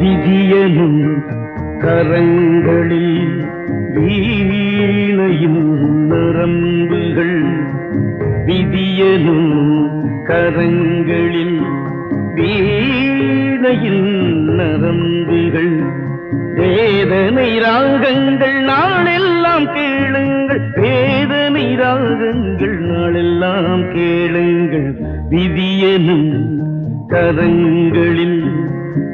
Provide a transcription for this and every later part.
விதியனும் கரங்களில் வீணையும் நரம்புகள் விதியனும் கரங்களில் வீணையில் நரம்புகள் வேதனை ராகங்கள் நாளெல்லாம் கேளுங்கள். வேதனை ராகங்கள் நாளெல்லாம் கேளுங்கள். விதியனும் கரங்களில்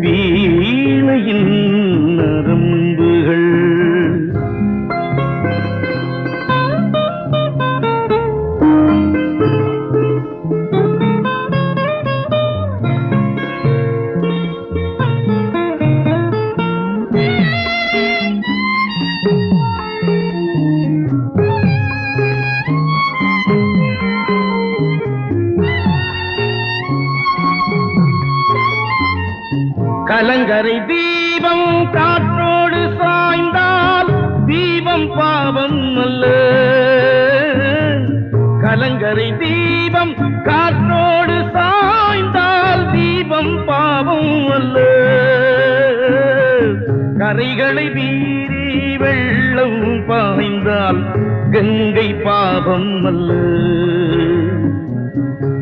வீணையின் நரம்பு கலங்கரை தீபம் காற்றோடு சாய்ந்தால் தீபம் பாவம் அல்ல. கலங்கரை தீபம் காற்றோடு சாய்ந்தால் தீபம் பாவம் அல்ல. கரைகளை மீறி வெள்ளம் பாய்ந்தால் கங்கை பாவம் அல்ல.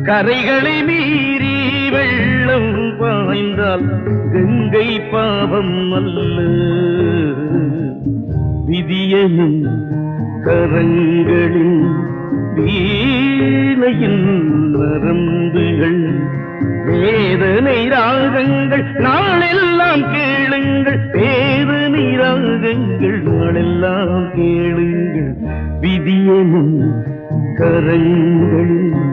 கரைகளை மீறி வெள்ளம் பாய்ந்தால் கங்கை பாவம் அல்ல. விதியனும் கரங்களின் வீணையின் நரம்புகள். வேதனை ராகங்கள் நாளெல்லாம் கேளுங்கள். வேதனை ராகங்கள் நாளெல்லாம் கேளுங்கள். விதியனும் கரங்களின்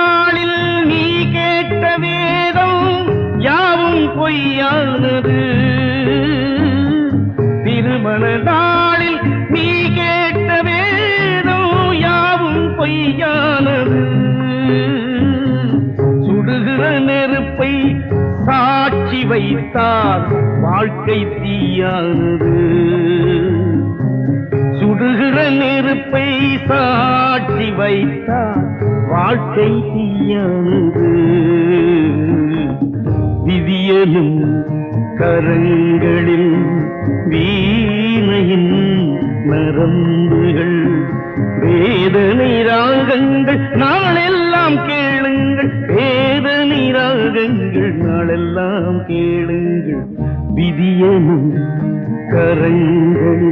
பொய்யானது. திருமண நாளில் நீ கேட்ட வேதம் யாவும் பொய்யானது. சுடுகிற நெருப்பை சாட்சி வைத்தால் வாழ்க்கை தீயானது. சுடுகிற நெருப்பை சாட்சி வைத்தால் வாழ்க்கை தீயானது. மேலும் கரங்களில் வீணையின் நரம்புகள் வேதனை ராகங்கள் நாளெல்லாம் கேளுங்கள். வேதனை ராகங்கள் நாளெல்லாம் கேளுங்கள். விதியனும் கரங்களில்